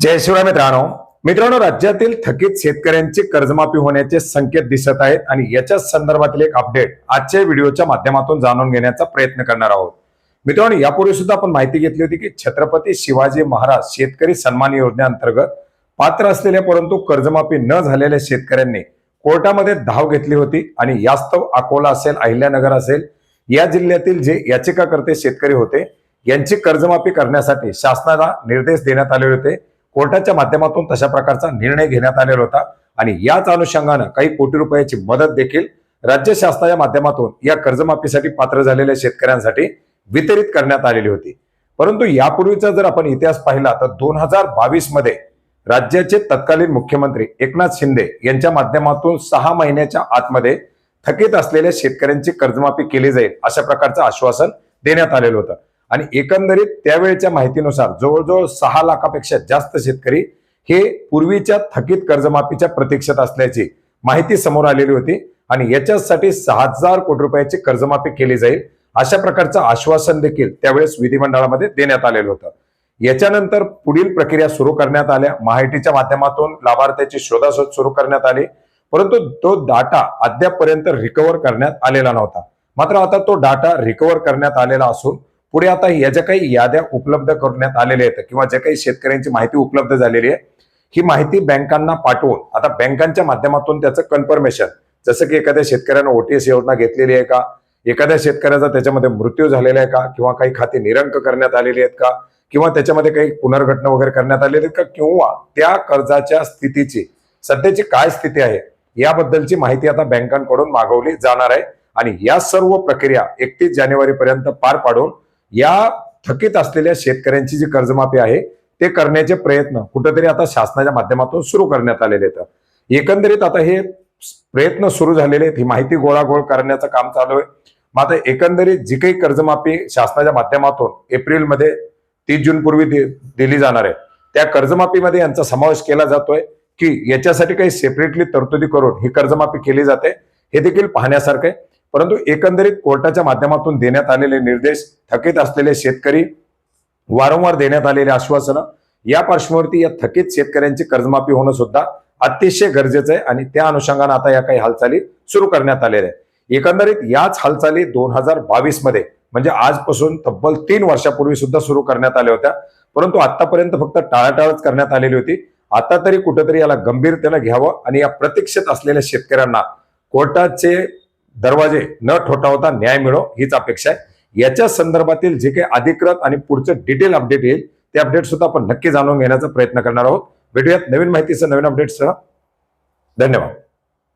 जय शिवराय मित्रांनो. मित्रांनो राज्यातील थकीत शेतकऱ्यांची कर्जमाफी होण्याचे संकेत दिसत आहेत आणि याच्या संदर्भातील एक अपडेट आजच्या व्हिडिओच्या माध्यमातून जाणून घेण्याचा प्रयत्न करणार आहोत. मित्रांनो यापूर्वी सुद्धा आपण माहिती घेतली होती की छत्रपती शिवाजी महाराज शेतकरी सन्मान योजनेअंतर्गत पात्र असलेल्या परंतु कर्जमाफी न झालेल्या शेतकऱ्यांनी कोर्टामध्ये धाव घेतली होती आणि यास्तव अकोला असेल अहिल्यानगर असेल या जिल्ह्यातील जे याचिकाकर्ते शेतकरी होते यांची कर्जमाफी करण्यासाठी शासनाला निर्देश देण्यात आले होते. कोर्टाच्या माध्यमातून तशा प्रकारचा निर्णय घेण्यात आलेला होता. आणि याच अनुषंगानं काही कोटी रुपयाची मदत देखील राज्य शासनाच्या माध्यमातून या कर्जमाफीसाठी पात्र झालेल्या शेतकऱ्यांसाठी वितरित करण्यात आलेली होती. परंतु यापूर्वीचा जर आपण इतिहास पाहिला तर दोन हजार बावीसमध्ये राज्याचे तत्कालीन मुख्यमंत्री एकनाथ शिंदे यांच्या माध्यमातून सहा महिन्याच्या आतमध्ये थकीत असलेल्या शेतकऱ्यांची कर्जमाफी केली जाईल अशा प्रकारचं आश्वासन देण्यात आलेलं होतं. आणि एकंदरीत त्यावेळच्या माहितीनुसार जवळजवळ सहा लाखापेक्षा जास्त शेतकरी हे पूर्वीच्या थकीत कर्जमाफीच्या प्रतीक्षेत असल्याची माहिती समोर आलेली होती. आणि याच्यासाठी सहा हजार कोटी रुपयाची कर्जमाफी केली जाईल अशा प्रकारचं आश्वासन देखील त्यावेळेस विधिमंडळामध्ये देण्यात आलेलं होतं. याच्यानंतर पुढील प्रक्रिया सुरू करण्यात आल्या. माहितीच्या माध्यमातून लाभार्थ्याची शोधाशोध सुरू करण्यात आली. परंतु तो डाटा अद्यापपर्यंत रिकव्हर करण्यात आलेला नव्हता. मात्र आता तो डाटा रिकव्हर करण्यात आलेला असून पुढे आता या ज्या काही याद्या उपलब्ध करण्यात आलेल्या आहेत किंवा ज्या काही शेतकऱ्यांची माहिती उपलब्ध झालेली आहे ही माहिती बँकांना पाठवून आता बँकांच्या माध्यमातून त्याचं कन्फर्मेशन जसं की एखाद्या शेतकऱ्यानं ओटीएस योजना घेतलेली आहे का? एखाद्या शेतकऱ्याचा त्याच्यामध्ये मृत्यू झालेला आहे का? किंवा काही खाती निरंक करण्यात आलेली आहेत का? किंवा त्याच्यामध्ये काही पुनर्घटना वगैरे करण्यात आलेली आहेत का? किंवा त्या कर्जाच्या स्थितीची सध्याची काय स्थिती आहे? याबद्दलची माहिती आता बँकांकडून मागवली जाणार आहे. आणि या सर्व प्रक्रिया एकतीस जानेवारी पर्यंत पार पाडून या थकीत असलेल्या शेतकऱ्यांची जी कर्जमाफी आहे ते करण्याचे प्रयत्न कुठेतरी आता शासनाच्या माध्यमातून सुरू करण्यात आलेले आहेत. एकंदरीत आता हे प्रयत्न सुरू झालेले आहेत ही माहिती गोळागोळ करण्याचं काम चालू आहे. मात्र एकंदरीत जी काही कर्जमाफी शासनाच्या माध्यमातून एप्रिलमध्ये तीस जून पूर्वी दि- दिली जाणार आहे त्या कर्जमाफीमध्ये यांचा समावेश केला जातोय की याच्यासाठी काही सेपरेटली तरतुदी करून ही कर्जमाफी केली जाते. हे देखील पाहण्यासारखं आहे. परंतु एकंदरीत कोर्टाच्या माध्यमातून देण्यात आलेले निर्देश थकीत असलेले शेतकरी वारंवार देण्यात आलेले आश्वासनं या पार्श्वभूमीवरती या थकीत शेतकऱ्यांची कर्जमाफी होणं सुद्धा अतिशय गरजेचं आहे आणि त्या अनुषंगाने आता या काही हालचाली सुरू करण्यात आलेल्या आहेत. एकंदरीत याच हालचाली दोन हजार बावीसमध्ये म्हणजे आजपासून तब्बल तीन वर्षापूर्वी सुद्धा सुरू करण्यात आल्या होत्या. परंतु आतापर्यंत फक्त टाळाटाळच करण्यात आलेली होती. आता तरी कुठेतरी याला गंभीरतेनं घ्यावं आणि या प्रतीक्षेत असलेल्या शेतकऱ्यांना कोर्टाचे दरवाजे न ठोठावता न्याय मिळो हीच अपेक्षा आहे. याच्या संदर्भातील जे काही अधिकृत आणि पुढचं डिटेल अपडेट येईल ते अपडेट सुद्धा आपण नक्की जाणून घेण्याचा प्रयत्न करणार आहोत. भेटूयात नवीन माहितीसह नवीन अपडेटसह धन्यवाद.